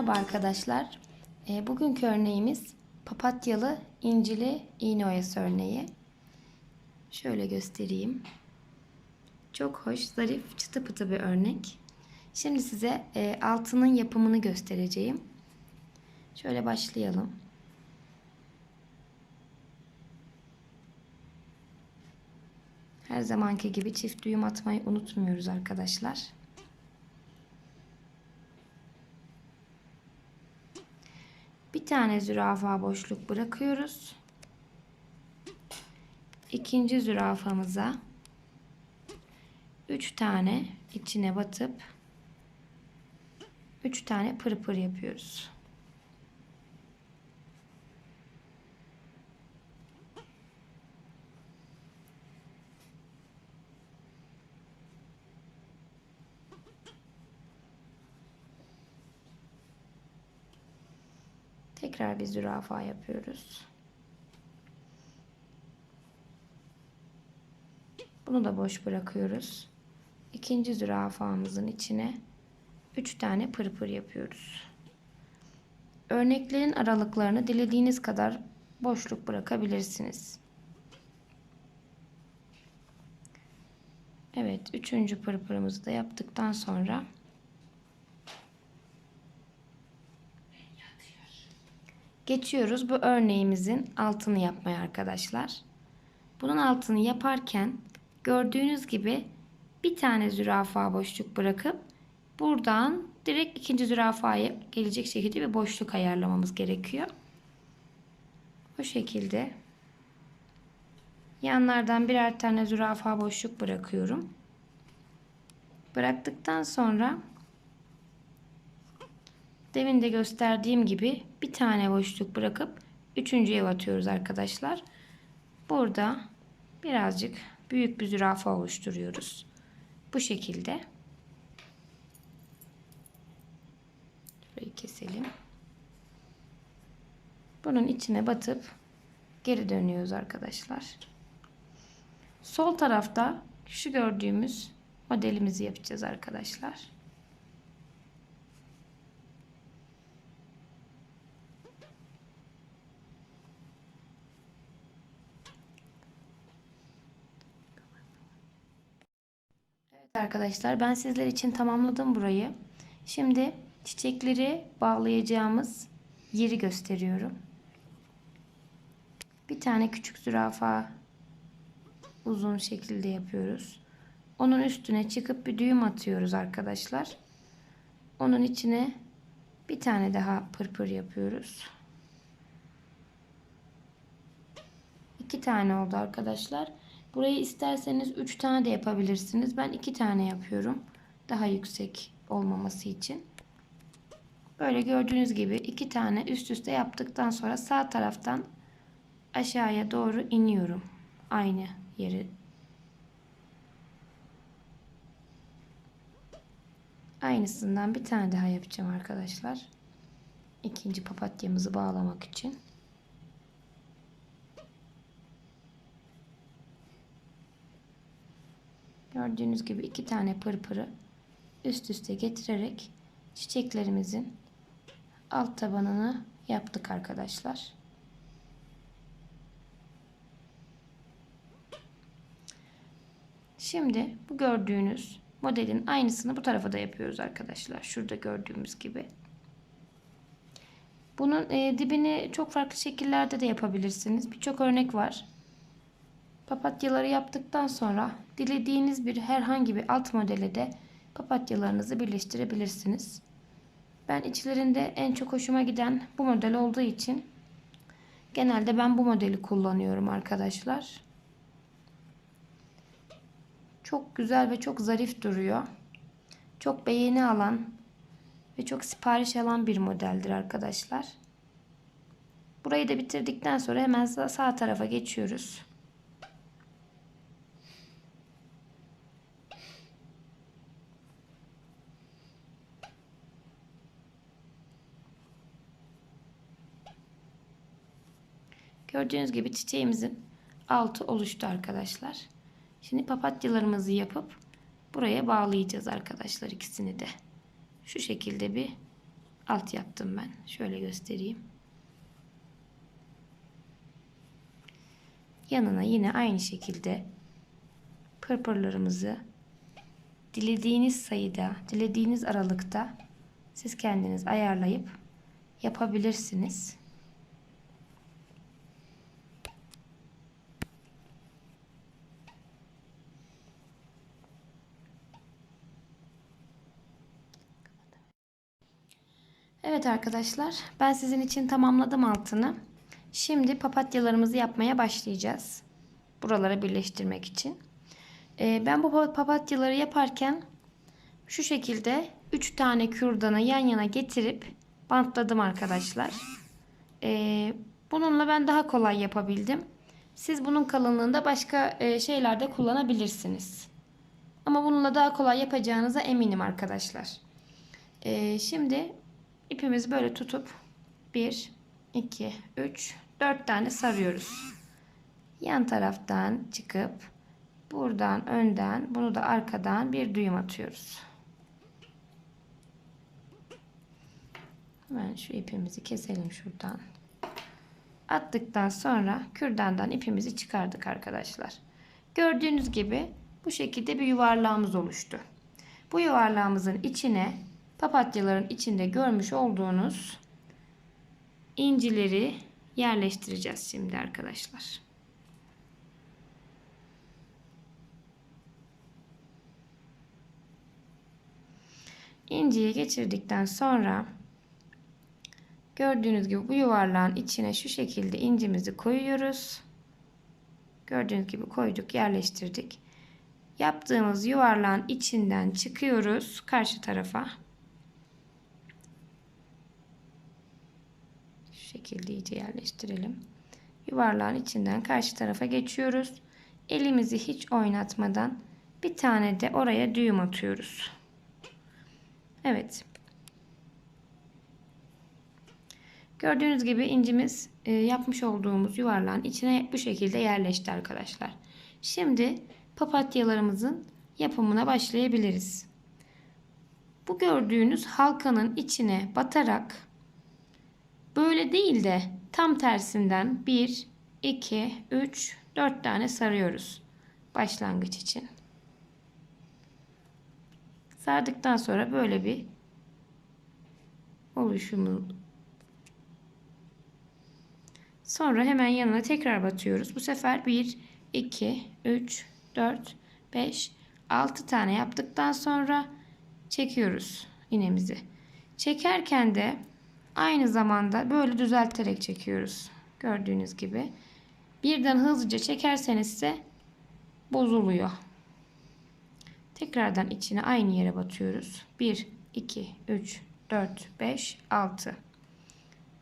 Merhaba arkadaşlar. E, bugünkü örneğimiz papatyalı incili iğne oyası örneği. Şöyle göstereyim. Çok hoş, zarif, çıtı pıtı bir örnek. Şimdi size e, altının yapımını göstereceğim. Şöyle başlayalım. Her zamanki gibi çift düğüm atmayı unutmuyoruz arkadaşlar. Tane zürafa boşluk bırakıyoruz. İkinci zürafamıza 3 tane içine batıp 3 tane pırpır yapıyoruz. Tekrar bir zürafa yapıyoruz. Bunu da boş bırakıyoruz. İkinci zürafamızın içine 3 tane pırpır yapıyoruz. Örneklerin aralıklarını dilediğiniz kadar boşluk bırakabilirsiniz. Evet, üçüncü pırpırımızı da yaptıktan sonra Geçiyoruz bu örneğimizin altını yapmaya arkadaşlar. Bunun altını yaparken gördüğünüz gibi bir tane zürafa boşluk bırakıp buradan direkt ikinci zürafaya gelecek şekilde bir boşluk ayarlamamız gerekiyor. Bu şekilde yanlardan birer tane zürafa boşluk bırakıyorum. Bıraktıktan sonra Demin de gösterdiğim gibi bir tane boşluk bırakıp üçüncüye batıyoruz arkadaşlar. Burada birazcık büyük bir zürafa oluşturuyoruz. Bu şekilde. Şurayı keselim. Bunun içine batıp geri dönüyoruz arkadaşlar. Sol tarafta şu gördüğümüz modelimizi yapacağız arkadaşlar. Arkadaşlar ben sizler için tamamladım burayı. Şimdi çiçekleri bağlayacağımız yeri gösteriyorum. Bir tane küçük zürafa uzun şekilde yapıyoruz. Onun üstüne çıkıp bir düğüm atıyoruz arkadaşlar. Onun içine bir tane daha pırpır yapıyoruz. İki tane oldu arkadaşlar. Burayı isterseniz 3 tane de yapabilirsiniz. Ben 2 tane yapıyorum. Daha yüksek olmaması için. Böyle gördüğünüz gibi 2 tane üst üste yaptıktan sonra sağ taraftan aşağıya doğru iniyorum. Aynı yeri. Aynısından bir tane daha yapacağım arkadaşlar. İkinci papatyamızı bağlamak için. Gördüğünüz gibi iki tane pırpırı üst üste getirerek çiçeklerimizin alt tabanını yaptık arkadaşlar. Şimdi bu gördüğünüz modelin aynısını bu tarafa da yapıyoruz arkadaşlar. Şurada gördüğümüz gibi. Bunun e, dibini çok farklı şekillerde de yapabilirsiniz. Birçok örnek var. Papatyaları yaptıktan sonra dilediğiniz bir herhangi bir alt modele de papatyalarınızı birleştirebilirsiniz. Ben içlerinde en çok hoşuma giden bu model olduğu için genelde ben bu modeli kullanıyorum arkadaşlar. Çok güzel ve çok zarif duruyor. Çok beğeni alan ve çok sipariş alan bir modeldir arkadaşlar. Burayı da bitirdikten sonra hemen sağ tarafa geçiyoruz. Gördüğünüz gibi çiçeğimizin altı oluştu arkadaşlar. Şimdi papatyalarımızı yapıp buraya bağlayacağız arkadaşlar ikisini de. Şu şekilde bir alt yaptım ben. Şöyle göstereyim. Yanına yine aynı şekilde pırpırlarımızı dilediğiniz sayıda, dilediğiniz aralıkta siz kendiniz ayarlayıp yapabilirsiniz. Evet arkadaşlar, ben sizin için tamamladım altını. Şimdi papatyalarımızı yapmaya başlayacağız. Buralara birleştirmek için. Ee, ben bu papatyaları yaparken şu şekilde 3 tane kürdanı yan yana getirip bantladım arkadaşlar. Ee, bununla ben daha kolay yapabildim. Siz bunun kalınlığında başka e, şeylerde kullanabilirsiniz. Ama bununla daha kolay yapacağınıza eminim arkadaşlar. Ee, şimdi ipimizi böyle tutup 1, 2, 3, 4 tane sarıyoruz. Yan taraftan çıkıp buradan önden bunu da arkadan bir düğüm atıyoruz. Hemen şu ipimizi keselim şuradan. Attıktan sonra kürdandan ipimizi çıkardık arkadaşlar. Gördüğünüz gibi bu şekilde bir yuvarlağımız oluştu. Bu yuvarlağımızın içine papatyaların içinde görmüş olduğunuz incileri yerleştireceğiz şimdi arkadaşlar. İnciyi geçirdikten sonra gördüğünüz gibi bu yuvarlağın içine şu şekilde incimizi koyuyoruz. Gördüğünüz gibi koyduk, yerleştirdik. Yaptığımız yuvarlağın içinden çıkıyoruz karşı tarafa. Şekilde iyice yerleştirelim. Yuvarlağın içinden karşı tarafa geçiyoruz. Elimizi hiç oynatmadan bir tane de oraya düğüm atıyoruz. Evet. Gördüğünüz gibi incimiz e, yapmış olduğumuz yuvarlağın içine bu şekilde yerleşti arkadaşlar. Şimdi papatyalarımızın yapımına başlayabiliriz. Bu gördüğünüz halkanın içine batarak böyle değil de tam tersinden 1, 2, 3, 4 tane sarıyoruz başlangıç için. Sardıktan sonra böyle bir oluşumu sonra hemen yanına tekrar batıyoruz. Bu sefer 1 2 3 4 5 6 tane yaptıktan sonra çekiyoruz iğnemizi. Çekerken de aynı zamanda böyle düzelterek çekiyoruz. Gördüğünüz gibi. Birden hızlıca çekerseniz ise bozuluyor. Tekrardan içine aynı yere batıyoruz. 1, 2, 3, 4, 5, 6.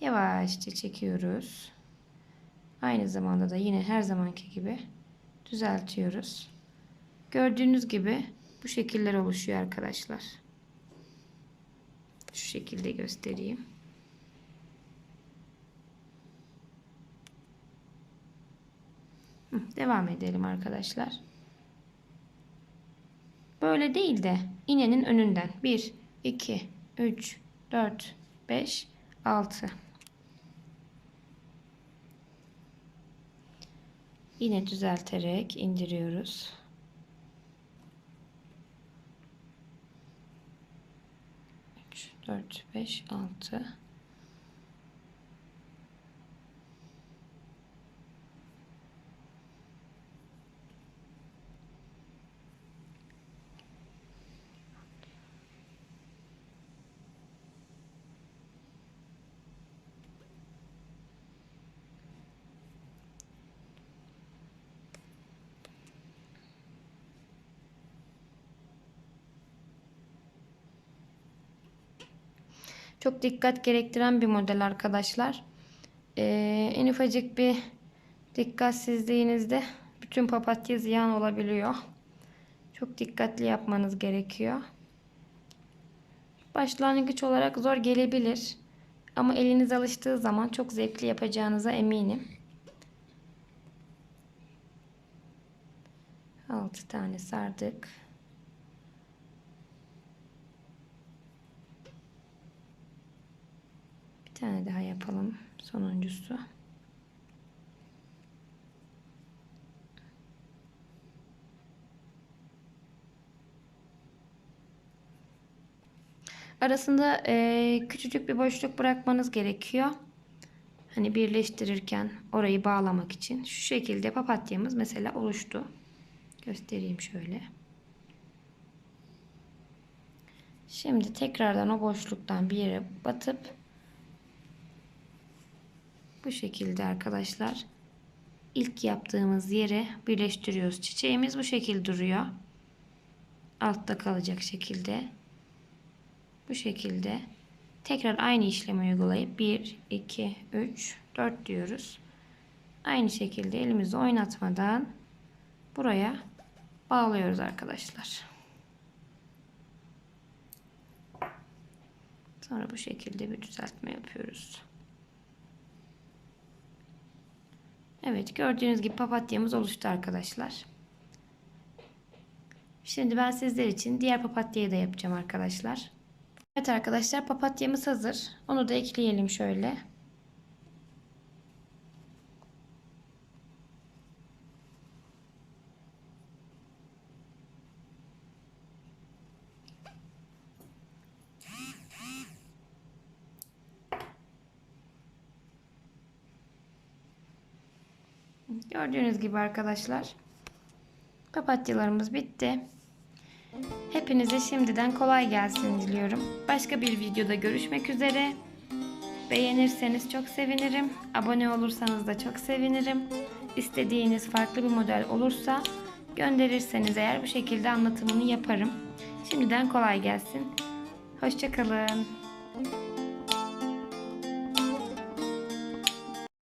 Yavaşça çekiyoruz. Aynı zamanda da yine her zamanki gibi düzeltiyoruz. Gördüğünüz gibi bu şekiller oluşuyor arkadaşlar. Şu şekilde göstereyim. Devam edelim arkadaşlar. Böyle değil de iğnenin önünden 1, 2, 3, 4, 5, 6. Yine düzelterek indiriyoruz. Üç, dört, beş, altı. Çok dikkat gerektiren bir model arkadaşlar. Ee, en ufacık bir dikkatsizliğinizde bütün papatya ziyan olabiliyor. Çok dikkatli yapmanız gerekiyor. Başlangıç olarak zor gelebilir. Ama eliniz alıştığı zaman çok zevkli yapacağınıza eminim. 6 tane sardık. Tane daha yapalım. Sonuncusu. Arasında eee, küçücük bir boşluk bırakmanız gerekiyor. Hani birleştirirken orayı bağlamak için. Şu şekilde papatyamız mesela oluştu. Göstereyim şöyle. Şimdi tekrardan o boşluktan bir yere batıp bu şekilde arkadaşlar ilk yaptığımız yere birleştiriyoruz. Çiçeğimiz bu şekilde duruyor. Altta kalacak şekilde. Bu şekilde tekrar aynı işlemi uygulayıp 1, 2, 3, 4 diyoruz. Aynı şekilde elimizi oynatmadan buraya bağlıyoruz arkadaşlar. Sonra bu şekilde bir düzeltme yapıyoruz. Evet gördüğünüz gibi papatyamız oluştu arkadaşlar. Şimdi ben sizler için diğer papatyayı da yapacağım arkadaşlar. Evet arkadaşlar papatyamız hazır. Onu da ekleyelim şöyle. Gördüğünüz gibi arkadaşlar papatyalarımız bitti. Hepinize şimdiden kolay gelsin diliyorum. Başka bir videoda görüşmek üzere. Beğenirseniz çok sevinirim. Abone olursanız da çok sevinirim. İstediğiniz farklı bir model olursa gönderirseniz eğer bu şekilde anlatımını yaparım. Şimdiden kolay gelsin. Hoşçakalın.